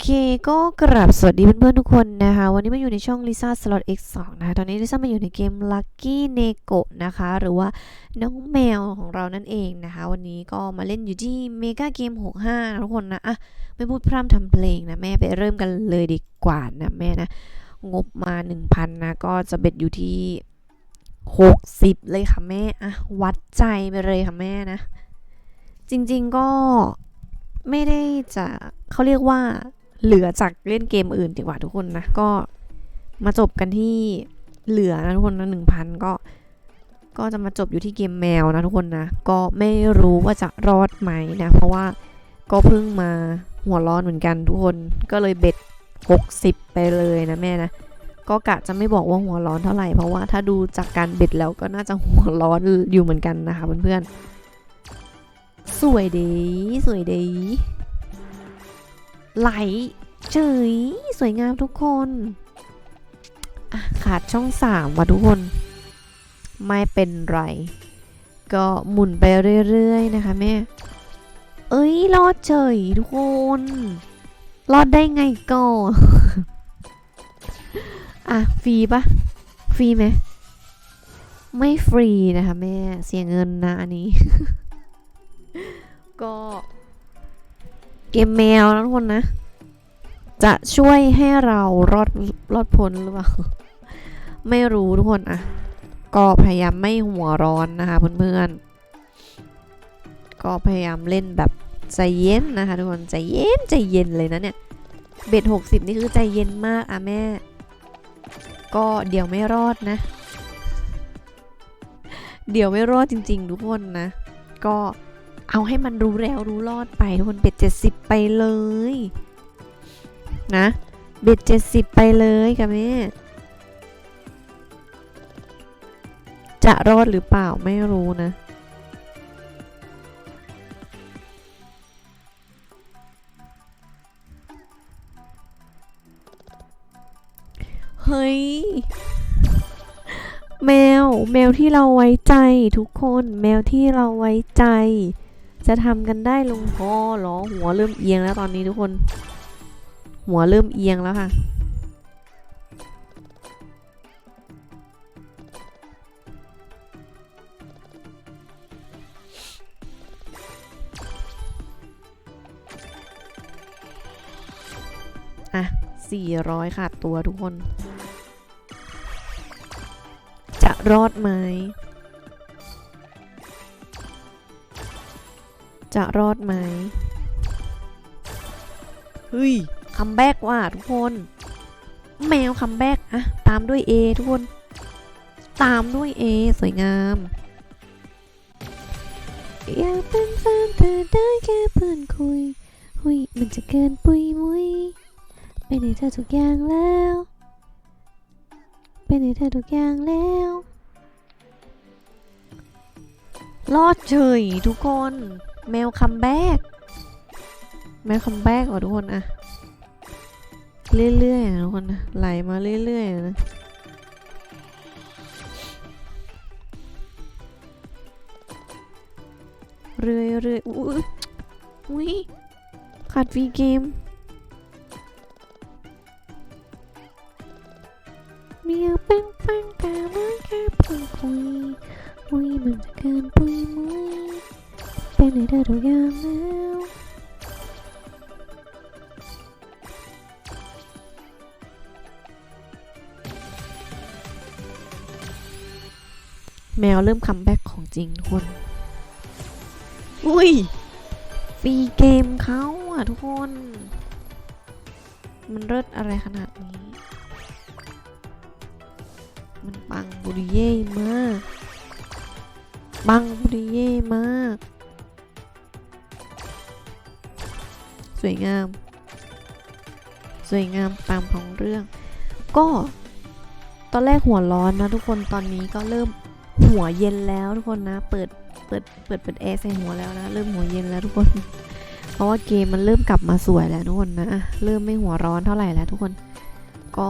เคก็กราบสวัสดีเพื่อนๆทุกคนนะคะ วันนี้มาอยู่ในช่อง Lisa Slot X2 นะคะตอนนี้ลิซ่ามาอยู่ในเกม Lucky Neko นะคะ หรือว่าน้องแมวของเรานั่นเองนะคะ วันนี้ก็มาเล่นอยู่ที่ Mega Game 65 นะทุกคนนะ อะ ไม่พูดพร่ำทำเพลงนะ แม่ไปเริ่มกันเลยดีกว่านะ แม่นะ งบมา 1,000 นะ ก็จะเบ็ดอยู่ที่ 60 เลยค่ะแม่ อะ วัดใจไปเลยค่ะแม่นะ จริงๆก็ไม่ได้จะ เขาเรียกว่าเหลือจากเล่นเกมอื่นดีกว่าทุกคนนะ ก็มาจบกันที่เหลือนะทุกคนนะหนึ่งพันก็ ก็จะมาจบอยู่ที่เกมแมวนะทุกคนนะ ก็ไม่รู้ว่าจะรอดไหมนะ เพราะว่าก็เพิ่งมาหัวร้อนเหมือนกันทุกคน ก็เลยเบ็ด 60 ไปเลยนะแม่นะ ก็กะจะไม่บอกว่าหัวร้อนเท่าไหร่ เพราะว่าถ้าดูจากการเบ็ดแล้วก็น่าจะหัวร้อนอยู่เหมือนกันนะคะเพื่อนๆ สวยดี สวยดี ไหลเฉยสวยงามทุกคนอะขาดช่องสามว่ะทุกคน ไม่เป็นไร ก็หมุนไปเรื่อยๆนะคะแม่ เอ้ยรอดเฉยทุกคน รอดได้ไงก็อะฟรีปะฟรีไหมไม่ฟรีนะคะแม่ เสียเงินนะอันนี้ ก็ เกมแมวนะทุกคนนะ จะช่วยให้เรารอดรอดพ้นหรือเปล่า ไม่รู้ทุกคนอะก็พยายามไม่หัวร้อนนะคะเพื่อนๆ ก็พยายามเล่นแบบใจเย็นนะคะทุกคนใจเย็นใจเย็นเลยนะเนี่ย เบ็ดหกสิบนี่คือใจเย็นมากอะแม่ ก็เดี๋ยวไม่รอดนะ เดี๋ยวไม่รอดจริง ๆ ทุกคนนะ ก็ เอาให้มันรู้แล้วรู้รอดไปทุกคนเบ็ดเจ็ดสิบไปเลย นะเบ็ดเจ็ดสิบไปเลยค่ะแม่จะรอดหรือเปล่าไม่รู้นะ เฮ้ย แมว แมวที่เราไว้ใจทุกคน แมวที่เราไว้ใจ จะทำกันได้ลงคอหรอหัวเริ่มเอียงแล้วตอนนี้ทุกคน หัวเริ่มเอียงแล้วค่ะ อะ 400 ขาดตัวทุกคน จะรอดไหม จะรอดไหมเฮ้ยคัมแบ็กว่ะทุกคน แมวคัมแบ็กอะตามด้วย A ทุกคน ตามด้วย A สวยงามอยากเป็นแฟนเธอได้แค่เพื่อนคุย หุยมันจะเกินปุยมุยไปในเธอทุกอย่างแล้วไปในเธอทุกอย่างแล้ว รอดเฉยทุกคน แมวคัมแบ็กแมวคัมแบ็กว่ะทุกคนอะเรื่อยๆนะทุกคนนะไหลมาเรื่อยๆนะเรื่อยๆอุ้ยอุ้ยขาดฟรีเกม เป็นในเธอทุกอย่างแล้วแมวเริ่มคัมแบ็กของจริงทุกคน อุ้ย ฟรีเกมเขาอะทุกคน มันเลิศอะไรขนาดนี้ มันปังบุริเย่มาก ปังบุริเย่มาก วยงาม สวยงามตามของเรื่อง ก็ตอนแรกหัวร้อนนะทุกคนตอนนี้ก็เริ่มหัวเย็นแล้วทุกคนนะ เปิดเปิดเปิดเปิดแอร์ใส่หัวแล้วนะ เริ่มหัวเย็นแล้วทุกคน เพราะว่าเกมมันเริ่มกลับมาสวยแล้วทุกคนนะเริ่มไม่หัวร้อนเท่าไหร่แล้วทุกคนก็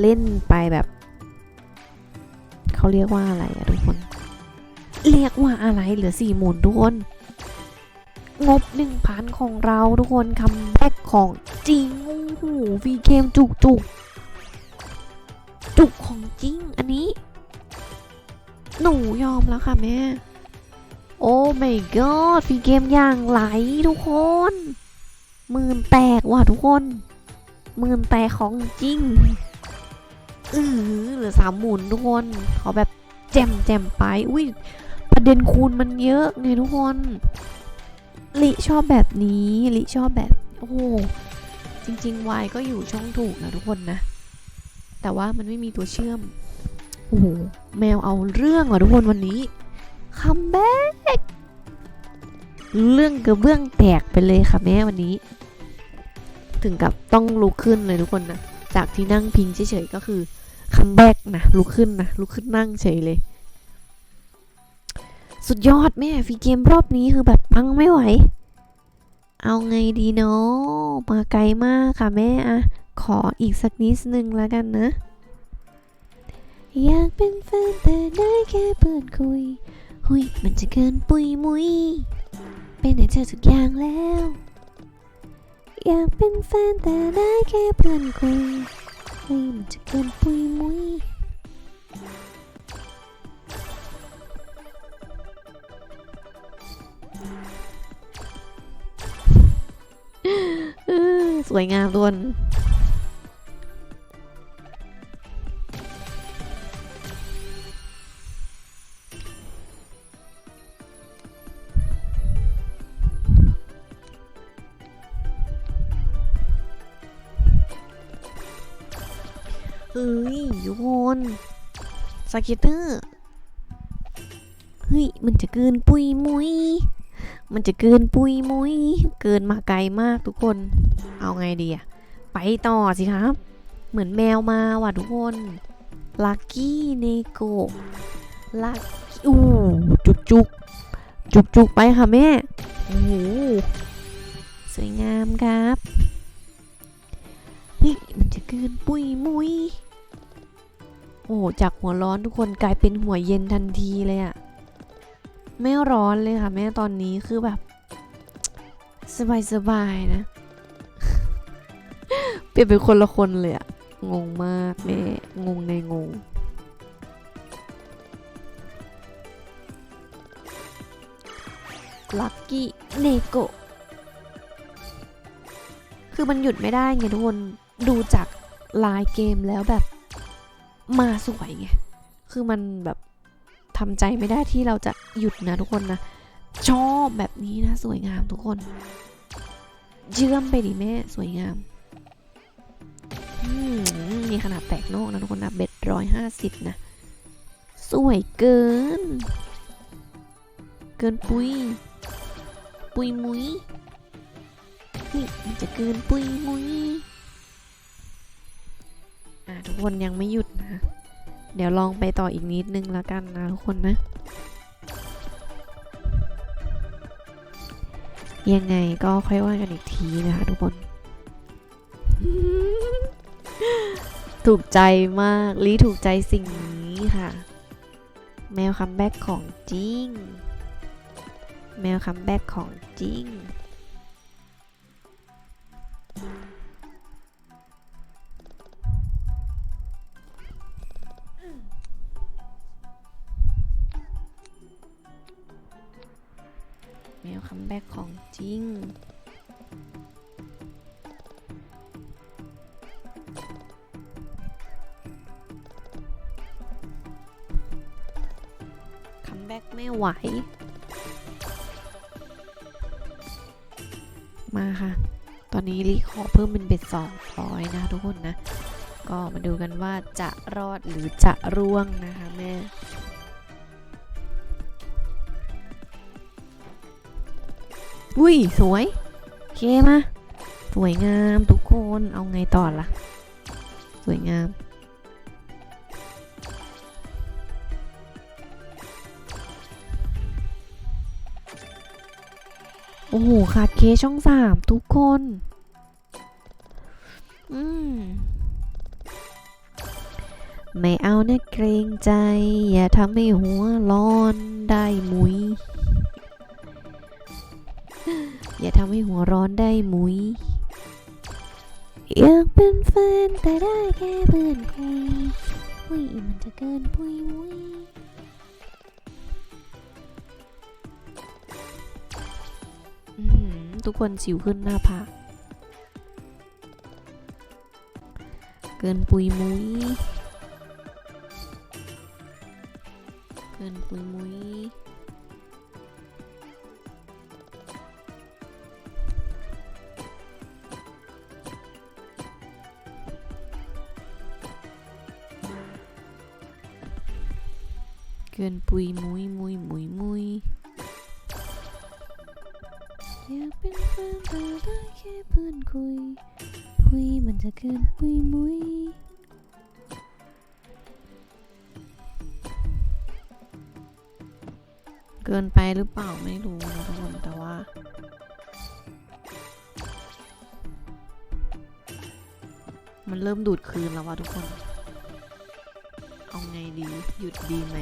เล่นไปแบบเขาเรียกว่าอะไรอะทุกคน เรียกว่าอะไรเหลือสี่หมุนทุกคน งบ1,000ของเราทุกคนคัมแบ็กของจริงโอ้โหฟรีเกมจุกจุกจุกของจริงอันนี้ หนูยอมแล้วค่ะแม่ โอ้ my god ฟรีเกมอย่างไหลทุกคนหมื่นแตกว่ะทุกคนหมื่นแตกของจริงอือเหลือสามหมุนทุกคนขอแบบแจมแจมไปอุ้ยประเด็นคูณมันเยอะไงทุกคน ลิชอบแบบนี้ลิชอบแบบโอ้จริงๆวายก็อยู่ช่องถูกนะทุกคนนะ แต่ว่ามันไม่มีตัวเชื่อมโอ้โหแมวเอาเรื่องอะทุกคนวันนี้คัมแบ็กเรื่องกระเบื้องแตกไปเลยค่ะแม่วันนี้ ถึงกับต้องลุกขึ้นเลยทุกคนนะจากที่นั่งพิงเฉยๆก็คือคัมแบ็กนะลุกขึ้นนะลุกขึ้นนั่งเฉยเลย สุดยอดแม่ฟรีเกมรอบนี้คือแบบปังไม่ไหว เอาไงดีเนาะมาไกลมากค่ะแม่อะขออีกสักนิดนึงแล้วกันนะ อยากเป็นแฟนแต่ได้แค่เพื่อนคุย หุยมันจะเกินปุยมุย เป็นแต่เธอทุกอย่างแล้ว อยากเป็นแฟนแต่ได้แค่เพื่อนคุยเฮ้ยมันจะเกินปุยมุย วยงามทุกคนเฮ้ยทุกคนสเก็ตเตอร์ เฮ้ย มันจะเกินปุยมุย มันจะเกินปุยมุยเกินมาไกลมากทุกคน เอาไงดีอะไปต่อสิครับ เหมือนแมวมาว่ะทุกคนลักกี้เนโกลักอู้จุกจุกจุกจุกไปค่ะแม่โอ้โหสวยงามครับเฮ้ยมันจะเกินปุยมุยโอ้จากหัวร้อนทุกคนกลายเป็นหัวเย็นทันทีเลยอะ ไม่ร้อนเลยค่ะ แม่ตอนนี้คือแบบ สบายสบายๆนะ เปลี่ยนเป็นคนละคนเลยอะงงมากแม่ งงในงง ลักกี้เนโกคือมันหยุดไม่ได้ไงทุกคนดูจากลายเกมแล้วแบบมาสวยไง คือมันแบบ ทำใจไม่ได้ที่เราจะหยุดนะทุกคนนะ ชอบแบบนี้นะ สวยงามทุกคน เชื่อมไปดิแม่ สวยงามมมีขนาดแตกนอกนะทุกคนนะเบ็ดร้อยห้าสิบนะ สวยเกิน เกินปุย ปุยมุยนี่มันจะเกินปุยมุยอะทุกคนยังไม่หยุดนะ เดี๋ยวลองไปต่ออีกนิดนึงแล้วกันนะทุกคนนะ ยังไงก็ค่อยว่ากันอีกทีนะคะทุกคน ถูกใจมากลีถูกใจสิ่งนี้ค่ะ แมวคัมแบ็กของจริง แมวคัมแบ็กของจริง คัมแบ็กของจริงคัมแบ็กไม่ไหว มาค่ะ ตอนนี้ลิขอเพิ่มเป็นเบ็ดสองร้อยนะทุกคนนะ ก็มาดูกันว่าจะรอดหรือจะร่วงนะคะแม่ อุ้ยสวยเคมาสวยงามทุกคนเอาไงต่อล่ะ สวยงาม โอ้โหขาดเคช่องสามทุกคน อืมไม่เอานะเกรงใจ อย่าทำให้หัวร้อนได้มุย อย่าทำให้หัวร้อนได้มุยอยากเป็นแฟนแต่ได้แค่เพื่อนคุยอุ้ยมันจะเกินปุยมุยอื้อหือทุกคนสิวขึ้นหน้าผากเกินปุยมุยเกินปุยมุ้ย เกินปุยมุยมุยมุยมุยอยากเป็นแฟนแต่ได้แค่เพื่อนคุยคุยมันจะเกินปุยมุยเกินไปหรือเปล่าไม่รู้นะทุกคนแต่ว่ามันเริ่มดูดคืนแล้วว่ะทุกคน เอาไงดี หยุดดีไหม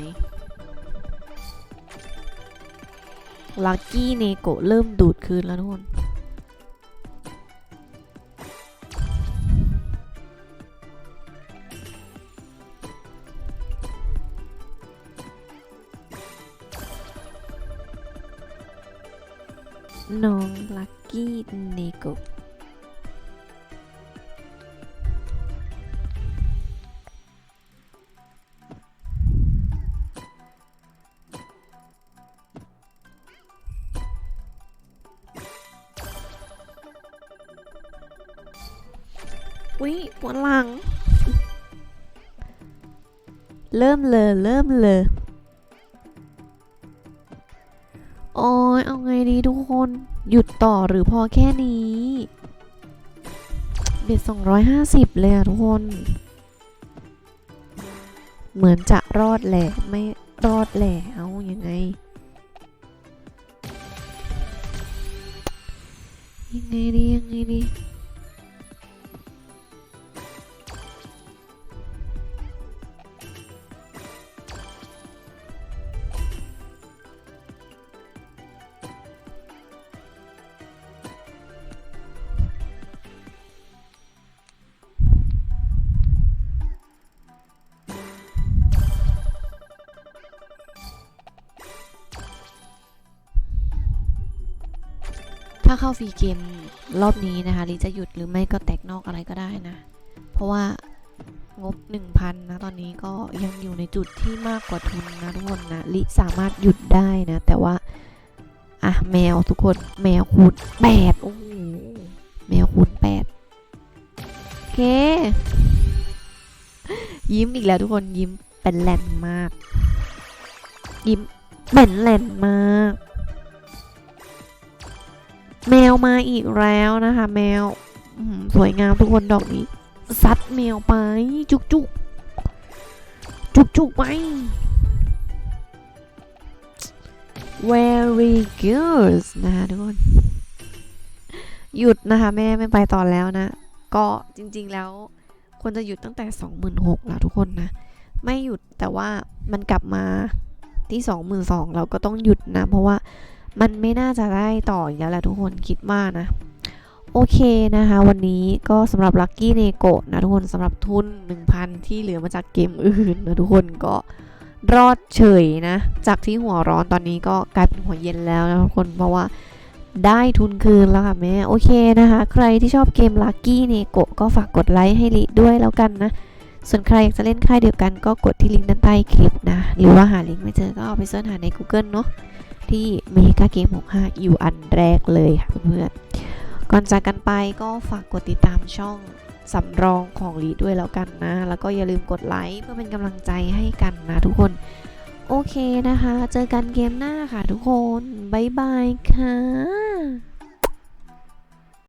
ลักกี้เนโกเริ่มดูดคืนแล้วทุกคนน้องลักกี้เนโก อุ้ยปวดหลัง เริ่มเลยเริ่มเลยโอ้ยเอาไงดีทุกคน หยุดต่อหรือพอแค่นี้เบ็ดสองร้อยห้าสิบเลยอะทุกคน เหมือนจะรอดแหละ ไม่รอดแหละเอายังไง ยังไงดี ยังไงดี ถ้าเข้าฟรีเกมรอบนี้นะคะลิจะหยุดหรือไม่ก็แตกนอกอะไรก็ได้นะ เพราะว่างบ 1,000 นะ ตอนนี้ก็ยังอยู่ในจุดที่มากกว่าทุนนะทุกคนนะลิสามารถหยุดได้นะ แต่ว่า อะ แมวทุกคนแมวคูณ8โอ้โหแมวคูณ8โอเค ยิ้มอีกแล้วทุกคนยิ้มเป็นแลนมาก ยิ้มเป็นแลนมาก แมวมาอีกแล้วนะคะ แมวสวยงามทุกคนดอกนี้ซัดแมวไป จุกจุกจุกจุกไป very good นะคะทุกคน หยุดนะคะ แม่ไม่ไปต่อแล้วนะ ก็จริงๆแล้ว ควรจะหยุดตั้งแต่ 26,000แล้วทุกคนนะ ไม่หยุดแต่ว่ามันกลับมาที่ 22,000เราก็ต้องหยุดนะ เพราะว่า มันไม่น่าจะได้ต่ออีกแล้วแหละทุกคนคิดว่านะ โอเคนะคะ วันนี้ก็สำหรับ Lucky n e g o นะทุกคนสำหรับทุน 1,000 ที่เหลือมาจากเกมอื่นนะทุกคนก็รอดเฉยนะ จากที่หัวร้อนตอนนี้ก็กลายเป็นหัวเย็นแล้วนะทุกคนเพราะว่าได้ทุนคืนแล้วค่ะแม่โอเคนะคะ ใครที่ชอบเกม Lucky n e g o ก็ฝากกดไลค์ให้ลิด้วยแล้วกันนะ ส่วนใครอยากจะเล่นค่ายเดียวกันก็กดที่ลิงก์ด้านใต้คลิปนะ หรือว่าหาลิงก์ไม่เจอก็เอาไปเสิร์ชหาใน Google เนาะ ที่เมกาเกม 65 อยู่อันแรกเลยค่ะเพื่อนๆก่อนจากกันไปก็ฝากกดติดตามช่องสำรองของลีด้วยแล้วกันนะ แล้วก็อย่าลืมกดไลค์เพื่อเป็นกำลังใจให้กันนะทุกคน โอเคนะคะ เจอกันเกมหน้าค่ะทุกคน บ๊ายบายค่ะ